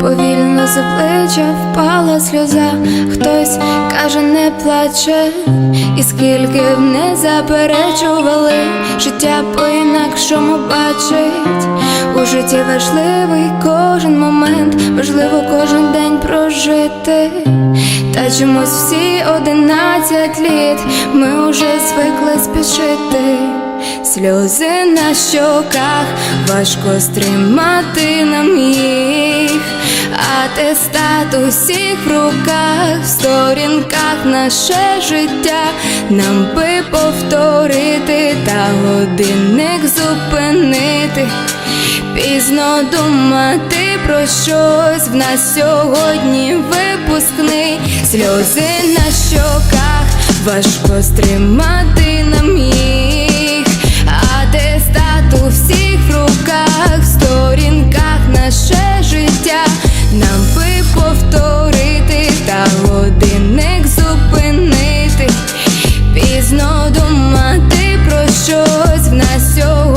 Повільно за плеча впала сльоза, хтось каже, не плаче, і скільки б не заперечували, життя по-інакшому бачить. У житті важливий кожен прожити. Та чомусь всі одинадцять літ ми уже звикли спішити. Сльози на щоках важко стримати нам їх, атестат усіх в руках, в сторінках наше життя, нам би повторити та годинник зупинити. Пізно думати про щось в нас сьогодні випускний. Сльози на щоках, важко стримати нам їх, атестат у всіх руках, в сторінках наше життя, нам би повторити та годинник зупинити. Пізно думати про щось в нас сьогодні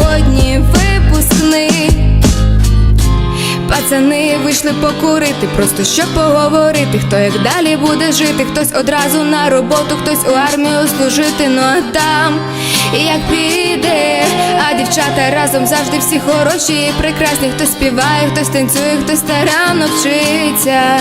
Пацани вийшли покурити, просто щоб поговорити, хто як далі буде жити, хтось одразу на роботу, хтось у армію служити, ну а там як піде, а дівчата разом завжди всі хороші і прекрасні, хтось співає, хтось танцює, хтось старанно вчиться.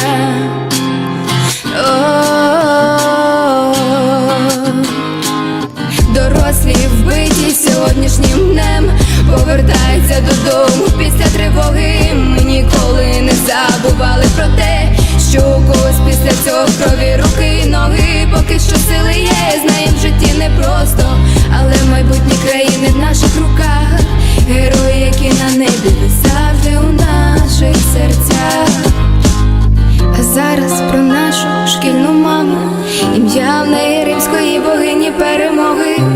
Дорослі вбиті сьогоднішнім днем повертаються додому після тривоги. Ми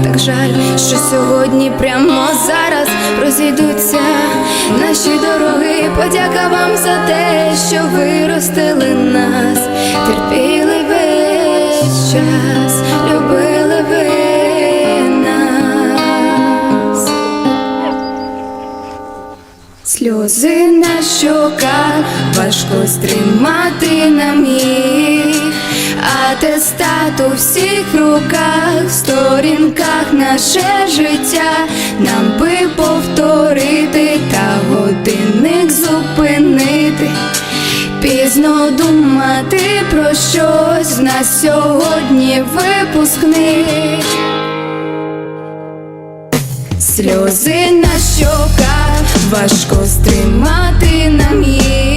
Так жаль, що сьогодні прямо зараз розійдуться наші дороги Подяка вам за те, що ви ростили нас, терпіли весь час, любили ви нас. Сльози на щоках важко стримати нам їх, атестат у всіх руках, сторінках наше життя, нам би повторити та годинник зупинити. Пізно думати про щось в нас сьогодні випускний. Сльози на щоках важко стримати нам їх,